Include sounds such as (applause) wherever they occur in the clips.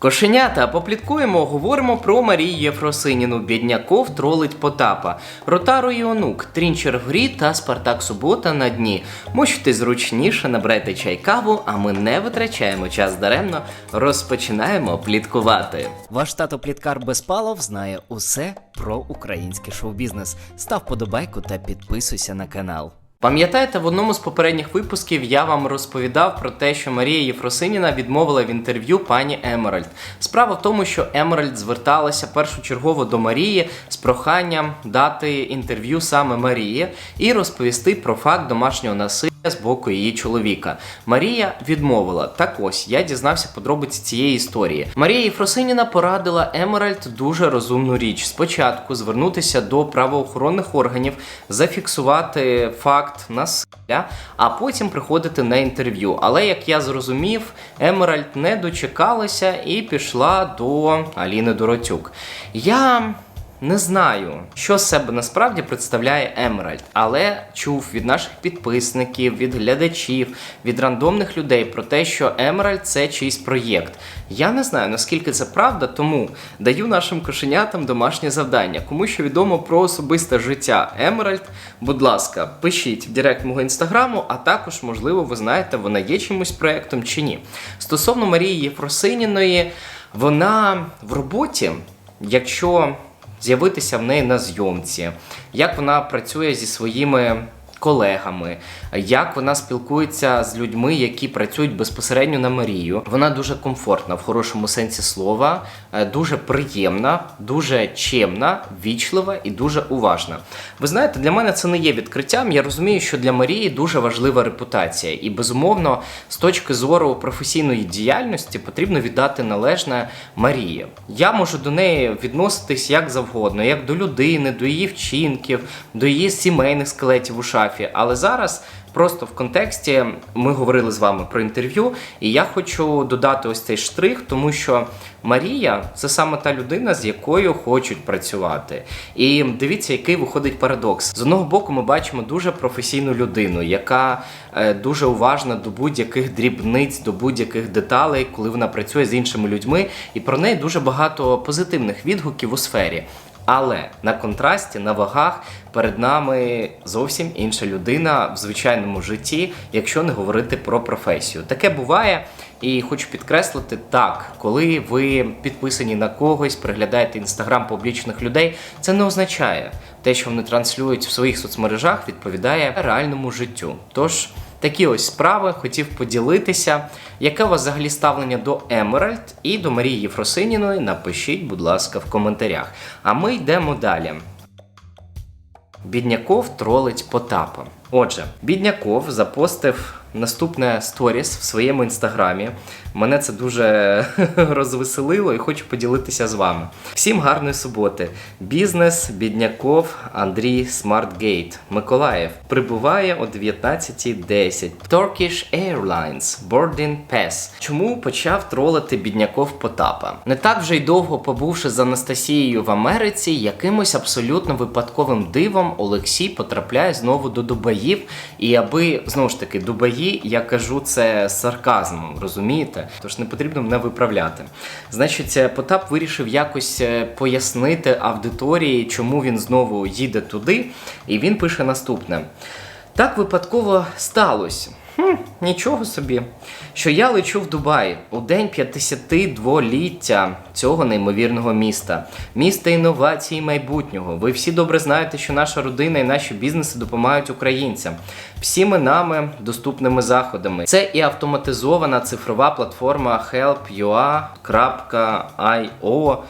Кошенята, попліткуємо, говоримо про Марію Єфросиніну, Бідняков тролить Потапа, Ротару і онук, Трінчер в грі та Спартак Субота на дні. Мочте зручніше, набрайте чай каву, а ми не витрачаємо час даремно, розпочинаємо пліткувати. Ваш тато Пліткар Безпалов знає усе про український шоу-бізнес. Став подобайку та підписуйся на канал. Пам'ятаєте, в одному з попередніх випусків я вам розповідав про те, що Марія Єфросиніна відмовила в інтерв'ю пані Емеральд. Справа в тому, що Емеральд зверталася першочергово до Марії з проханням дати інтерв'ю саме Марії і розповісти про факт домашнього насилля з боку її чоловіка. Марія відмовила. Так ось я дізнався подробиці цієї історії. Марія Єфросиніна порадила Емеральд дуже розумну річ. Спочатку звернутися до правоохоронних органів, зафіксувати факт насилля, а потім приходити на інтерв'ю. Але як я зрозумів, Емеральд не дочекалася і пішла до Аліни Доротюк. Я. Не знаю, що з себе насправді представляє Емеральд, але чув від наших підписників, від глядачів, від рандомних людей про те, що Емеральд це чийсь проєкт. Я не знаю наскільки це правда, тому даю нашим кошенятам домашнє завдання. Кому що відомо про особисте життя Емеральд, будь ласка, пишіть в директ мого інстаграму, а також, можливо, ви знаєте, вона є чимось проєктом чи ні. Стосовно Марії Єфросиніної, вона в роботі, якщо з'явитися в неї на зйомці, як вона працює зі своїми колегами, як вона спілкується з людьми, які працюють безпосередньо на Марію. Вона дуже комфортна в хорошому сенсі слова, е, дуже приємна, дуже чемна, вічлива і дуже уважна. Ви знаєте, для мене це не є відкриттям. Я розумію, що для Марії дуже важлива репутація, і безумовно, з точки зору професійної діяльності потрібно віддати належне Марії. Я можу до неї відноситись як завгодно, як до людини, до її вчинків, до її сімейних скелетів у шафі. Але зараз. Просто в контексті ми говорили з вами про інтерв'ю, і я хочу додати ось цей штрих, тому що Марія це саме та людина, з якою хочуть працювати. І дивіться, який виходить парадокс. З одного боку, ми бачимо дуже професійну людину, яка е, дуже уважна до будь-яких дрібниць, до будь-яких деталей, коли вона працює з іншими людьми, і про неї дуже багато позитивних відгуків у сфері. Але на контрасті, на вагах перед нами зовсім інша людина в звичайному житті, якщо не говорити про професію. Таке буває, і хочу підкреслити так, коли ви підписані на когось, приглядаєте інстаграм публічних людей, це не означає те, що вони транслюють в своїх соцмережах, відповідає реальному життю. Тож. Такі ось справи хотів поділитися. Яке у вас взагалі ставлення до Емеральд і до Марії Єфросиніної? Напишіть, будь ласка, в коментарях. А ми йдемо далі. Бідняков тролить Потапа. Отже, Бідняков запостив наступне сторіс в своєму інстаграмі. Мене це дуже (laughs) розвеселило і хочу поділитися з вами. Всім гарної суботи. Бізнес, Бідняков, Андрій Смартгейт, Миколаїв прибуває о 19.10. Turkish Airlines Boarding Pass. Чому почав тролити Бідняков Потапа? Не так вже й довго побувши з Анастасією в Америці, якимось абсолютно випадковим дивом Олексій потрапляє знову до Дубаїв. І аби знову ж таки Дубаї, я кажу це з сарказмом, розумієте? Тож не потрібно мене виправляти. Значить, е, Потап вирішив якось е, пояснити аудиторії, чому він знову їде туди, і він пише наступне: так випадково сталося. Хм, нічого собі. Що я лечу в Дубай у день 52-ліття цього неймовірного міста, міста інновацій майбутнього. Ви всі добре знаєте, що наша родина і наші бізнеси допомагають українцям всіми нами доступними заходами. Це і автоматизована цифрова платформа help.ua.io,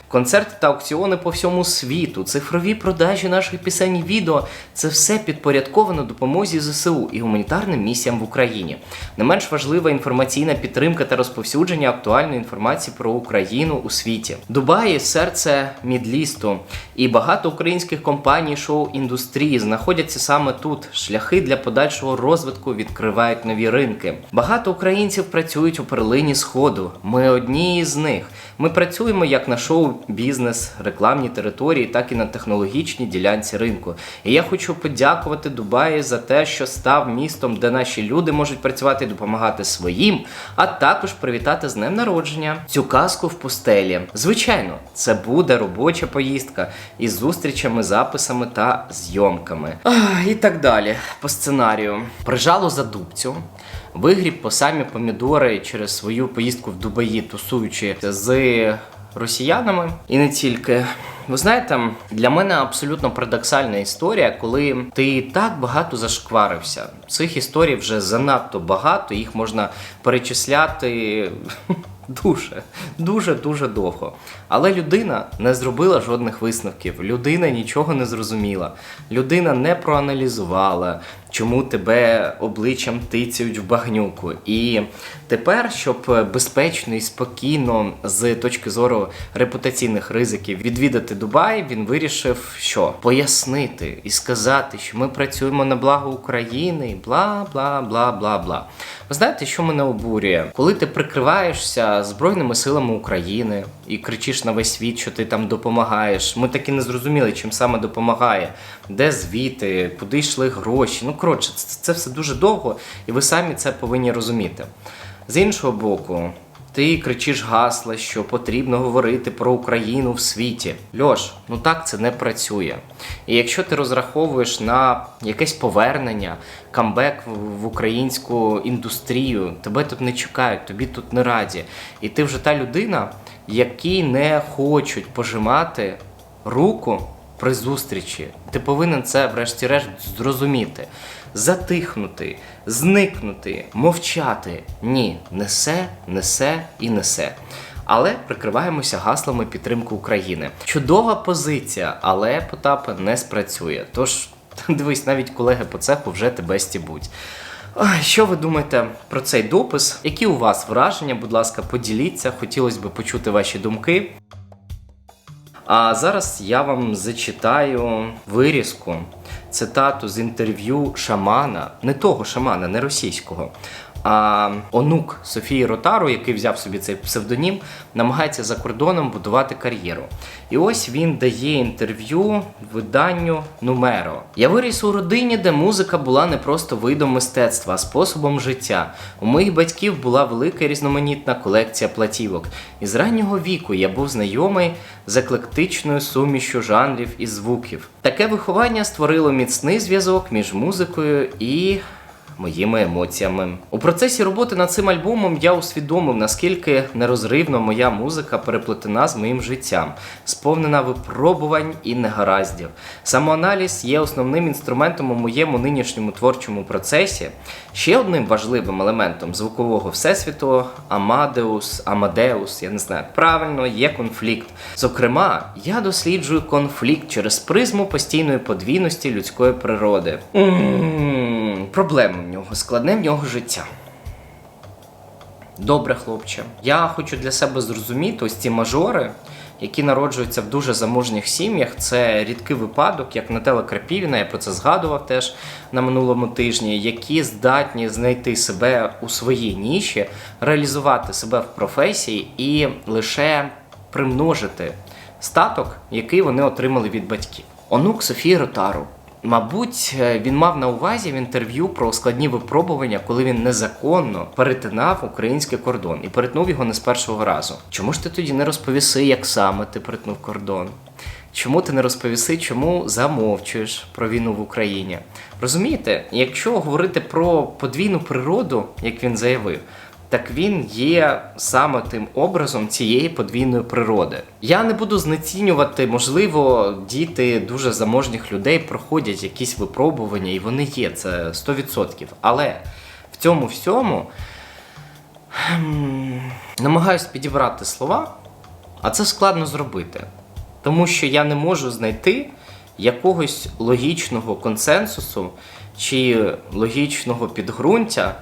концерти та аукціони по всьому світу, цифрові продажі наших пісень і відео. Це все підпорядковано допомозі ЗСУ і гуманітарним місіям в Україні. Не менш важлива інформаційна підтримка та розповсюдження актуальної інформації про Україну у світі. Дубаї серце Мідлісту, і багато українських компаній шоу-індустрії знаходяться саме тут. Шляхи для подальшого розвитку відкривають нові ринки. Багато українців працюють у перлині сходу. Ми одні із них. Ми працюємо як на шоу-бізнес, рекламні території, так і на технологічній ділянці ринку. І я хочу подякувати Дубаї за те, що став містом, де наші люди можуть працювати і допомагати своїм, а також привітати з днем народження цю казку в пустелі. Звичайно, це буде робоча поїздка із зустрічами, записами та зйомками. Ах, і так далі. По сценарію. Прижало за дубцю. Вигріб по самі помідори через свою поїздку в Дубаї, тусуючи з росіянами і не тільки. Ви знаєте, для мене абсолютно парадоксальна історія, коли ти так багато зашкварився. Цих історій вже занадто багато, їх можна перечисляти дуже, дуже, дуже довго. Але людина не зробила жодних висновків. Людина нічого не зрозуміла. Людина не проаналізувала, чому тебе обличчям тицяють в багнюку. І тепер, щоб безпечно і спокійно, з точки зору репутаційних ризиків, відвідати Дубай, він вирішив, що пояснити і сказати, що ми працюємо на благо України, бла бла бла бла бла. Ви знаєте, що мене обурює? Коли ти прикриваєшся Збройними силами України і кричиш на весь світ, що ти там допомагаєш. Ми так і не зрозуміли, чим саме допомагає, де звіти, куди йшли гроші. Ну коротше, це, все дуже довго, і ви самі це повинні розуміти. З іншого боку, ти кричиш гасла, що потрібно говорити про Україну в світі. Льош, ну так це не працює. І якщо ти розраховуєш на якесь повернення, камбек в українську індустрію, тебе тут не чекають, тобі тут не раді. І ти вже та людина, якій не хочуть пожимати руку при зустрічі. Ти повинен це, врешті-решт, зрозуміти. Затихнути, зникнути, мовчати. Ні, несе, несе і несе. Але прикриваємося гаслами підтримки України. Чудова позиція, але Потапа не спрацює. Тож (laughs) дивись, навіть колеги по цеху вже тебе стібуть. Що ви думаєте про цей допис? Які у вас враження? Будь ласка, поділіться. Хотілося б почути ваші думки. А зараз я вам зачитаю вирізку, цитату з інтерв'ю шамана, не того шамана, не російського. А онук Софії Ротару, який взяв собі цей псевдонім, намагається за кордоном будувати кар'єру. І ось він дає інтерв'ю виданню Нумеро. Я виріс у родині, де музика була не просто видом мистецтва, а способом життя. У моїх батьків була велика різноманітна колекція платівок. І з раннього віку я був знайомий з еклектичною сумішю жанрів і звуків. Таке виховання створило міцний зв'язок між музикою і моїми емоціями. У процесі роботи над цим альбомом я усвідомив, наскільки нерозривно моя музика переплетена з моїм життям, сповнена випробувань і негараздів. Самоаналіз є основним інструментом у моєму нинішньому творчому процесі. Ще одним важливим елементом звукового всесвіту Амадеус, Амадеус, я не знаю, як правильно, є конфлікт. Зокрема, я досліджую конфлікт через призму постійної подвійності людської природи. М, Проблеми в нього, складне в нього життя. Добре, хлопче. Я хочу для себе зрозуміти ось ці мажори, які народжуються в дуже заможніх сім'ях. Це рідкий випадок, як Нателла Крапівіна, я про це згадував теж на минулому тижні, які здатні знайти себе у своїй ніші, реалізувати себе в професії і лише примножити статок, який вони отримали від батьків. Онук Софії Ротару. Мабуть, е, він мав на увазі в інтерв'ю про складні випробування, коли він незаконно перетинав український кордон і перетнув його не з першого разу. Чому ж ти тоді не розповіси, як саме ти перетнув кордон? Чому ти не розповіси, чому замовчуєш про війну в Україні? Розумієте, якщо говорити про подвійну природу, як він заявив, так він є саме тим образом цієї подвійної природи. Я не буду знецінювати, можливо, діти дуже заможних людей проходять якісь випробування, і вони є, це 100%. Але в цьому всьому намагаюсь підібрати слова, а це складно зробити. Тому що я не можу знайти якогось логічного консенсусу чи логічного підґрунтя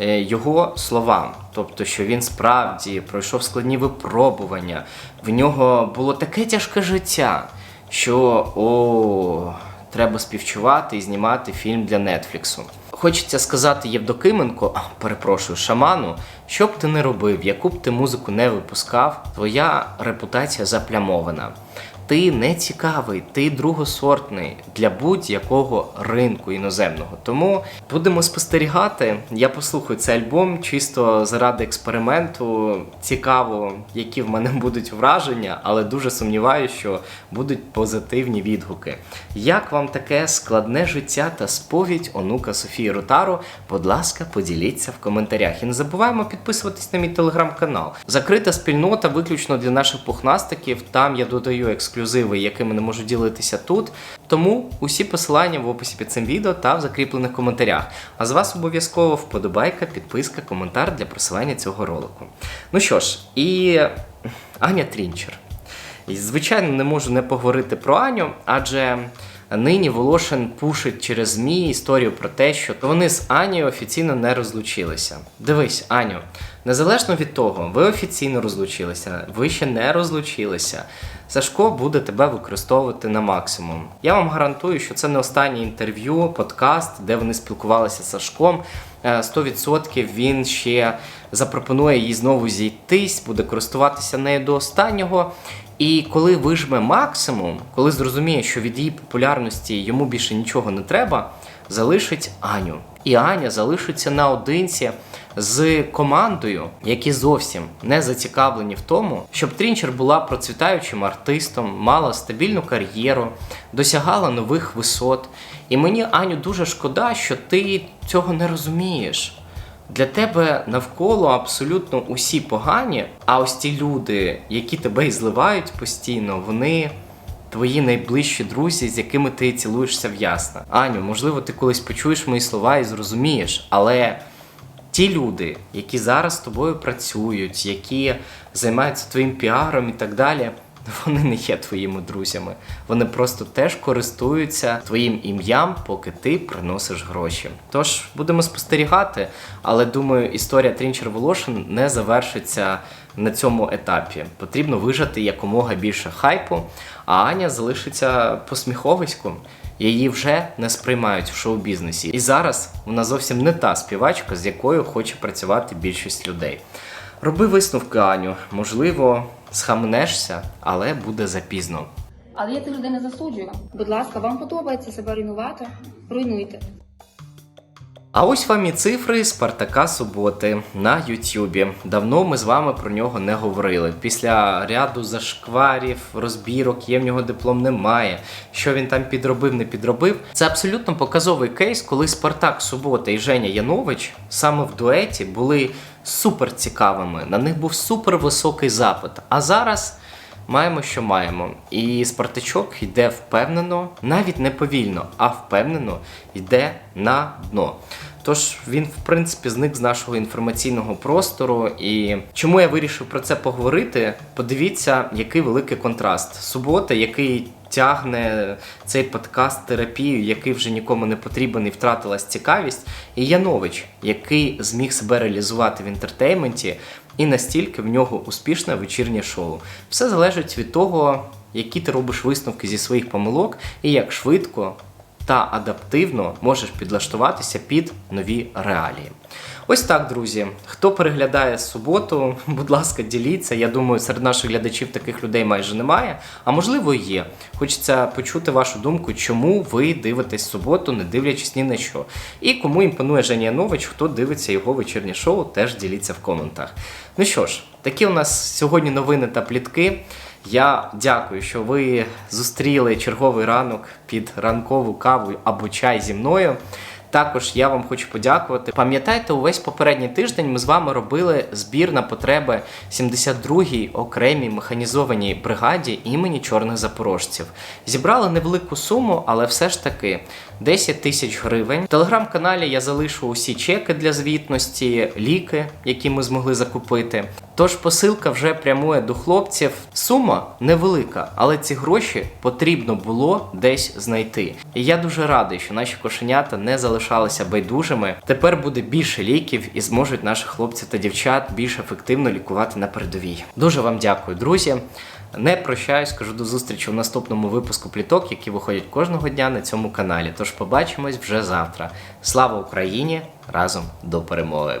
його словам. Тобто, що він справді пройшов складні випробування, в нього було таке тяжке життя, що о, треба співчувати і знімати фільм для Нетфліксу. Хочеться сказати Євдокименко, перепрошую, шаману, що б ти не робив, яку б ти музику не випускав, твоя репутація заплямована. Ти не цікавий, ти другосортний для будь-якого ринку іноземного. Тому будемо спостерігати. Я послухаю цей альбом чисто заради експерименту. Цікаво, які в мене (laughs) будуть враження, але дуже сумніваюся, що будуть позитивні відгуки. Як вам таке складне життя та сповідь онука Софії Ротару? Будь ласка, поділіться в коментарях. І не забуваємо підписуватись на мій телеграм-канал. Закрита спільнота виключно для наших пухнастиків. Там я додаю ексклюзиви, якими не можу ділитися тут. Тому усі посилання в описі під цим відео та в закріплених коментарях. А з вас обов'язково вподобайка, підписка, коментар для просування цього ролику. Ну що ж, і Аня Трінчер. І, звичайно, не можу не поговорити про Аню, адже нині Волошин пушить через ЗМІ історію про те, що вони з Анією офіційно не розлучилися. Дивись, Аню, незалежно від того, ви офіційно розлучилися, ви ще не розлучилися. Сашко буде тебе використовувати на максимум. Я вам гарантую, що це не останнє інтерв'ю, подкаст, де вони спілкувалися з Сашком. Е, 100% він ще запропонує їй знову зійтись, буде користуватися нею до останнього. І коли вижме максимум, коли зрозуміє, що від її популярності йому більше нічого не треба, залишить Аню. І Аня залишиться наодинці з командою, які зовсім не зацікавлені в тому, щоб Трінчер була процвітаючим артистом, мала стабільну кар'єру, досягала нових висот. І мені, Аню, дуже шкода, що ти цього не розумієш. Для тебе навколо абсолютно усі погані, а ось ті люди, які тебе і зливають постійно, вони твої найближчі друзі, з якими ти цілуєшся в ясна. Аню, можливо, ти колись почуєш мої слова і зрозумієш, але ті люди, які зараз з тобою працюють, які займаються твоїм піаром і так далі, (laughs) вони не є твоїми друзями. Вони просто теж користуються твоїм ім'ям, поки ти приносиш гроші. Тож будемо спостерігати, але думаю, історія Трінчер Волошин не завершиться на цьому етапі. Потрібно вижати якомога більше хайпу, а Аня залишиться посміховиськом. Її вже не сприймають в шоу-бізнесі. І зараз вона зовсім не та співачка, з якою хоче працювати більшість людей. Роби висновки, Аню. Можливо, схаменешся, але буде запізно. Але я цих людей не засуджую. Будь ласка, вам подобається себе руйнувати? Руйнуйте. А ось вам і цифри Спартака Суботи на Ютюбі. Давно ми з вами про нього не говорили. Після ряду зашкварів, розбірок, є в нього диплом немає. Що він там підробив, не підробив. Це абсолютно показовий кейс, коли Спартак Субота і Женя Янович саме в дуеті були супер цікавими. На них був супер високий запит. А зараз. Маємо, що маємо. І Спартачок йде впевнено, навіть не повільно, а впевнено йде на дно. Тож він, в принципі, зник з нашого інформаційного простору. І чому я вирішив про це поговорити? Подивіться, який великий контраст. Субота, який тягне цей подкаст терапію, який вже нікому не потрібен і втратилась цікавість. І Янович, який зміг себе реалізувати в інтертейменті, і настільки в нього успішне вечірнє шоу. Все залежить від того, які ти робиш висновки зі своїх помилок і як швидко та адаптивно можеш підлаштуватися під нові реалії. Ось так, друзі. Хто переглядає суботу, (laughs) будь ласка, діліться. Я думаю, серед наших глядачів таких людей майже немає. А можливо, є. Хочеться почути вашу думку, чому ви дивитесь суботу, не дивлячись ні на що. І кому імпонує Женя Янович, хто дивиться його вечірнє шоу, теж діліться в коментах. Ну що ж, такі у нас сьогодні новини та плітки. Я дякую, що ви зустріли черговий ранок під ранкову каву або чай зі мною. Також я вам хочу подякувати. Пам'ятаєте, увесь попередній тиждень ми з вами робили збір на потреби 72-й окремій механізованій бригаді імені чорних запорожців. Зібрали невелику суму, але все ж таки 10 тисяч гривень. В телеграм-каналі я залишу усі чеки для звітності, ліки, які ми змогли закупити. Тож посилка вже прямує до хлопців. Сума невелика, але ці гроші потрібно було десь знайти. І я дуже радий, що наші кошенята не залишалися байдужими. Тепер буде більше ліків і зможуть наші хлопці та дівчат більш ефективно лікувати на передовій. Дуже вам дякую, друзі. Не прощаюсь, кажу до зустрічі в наступному випуску пліток, які виходять кожного дня на цьому каналі. Тож побачимось вже завтра. Слава Україні! Разом до перемоги!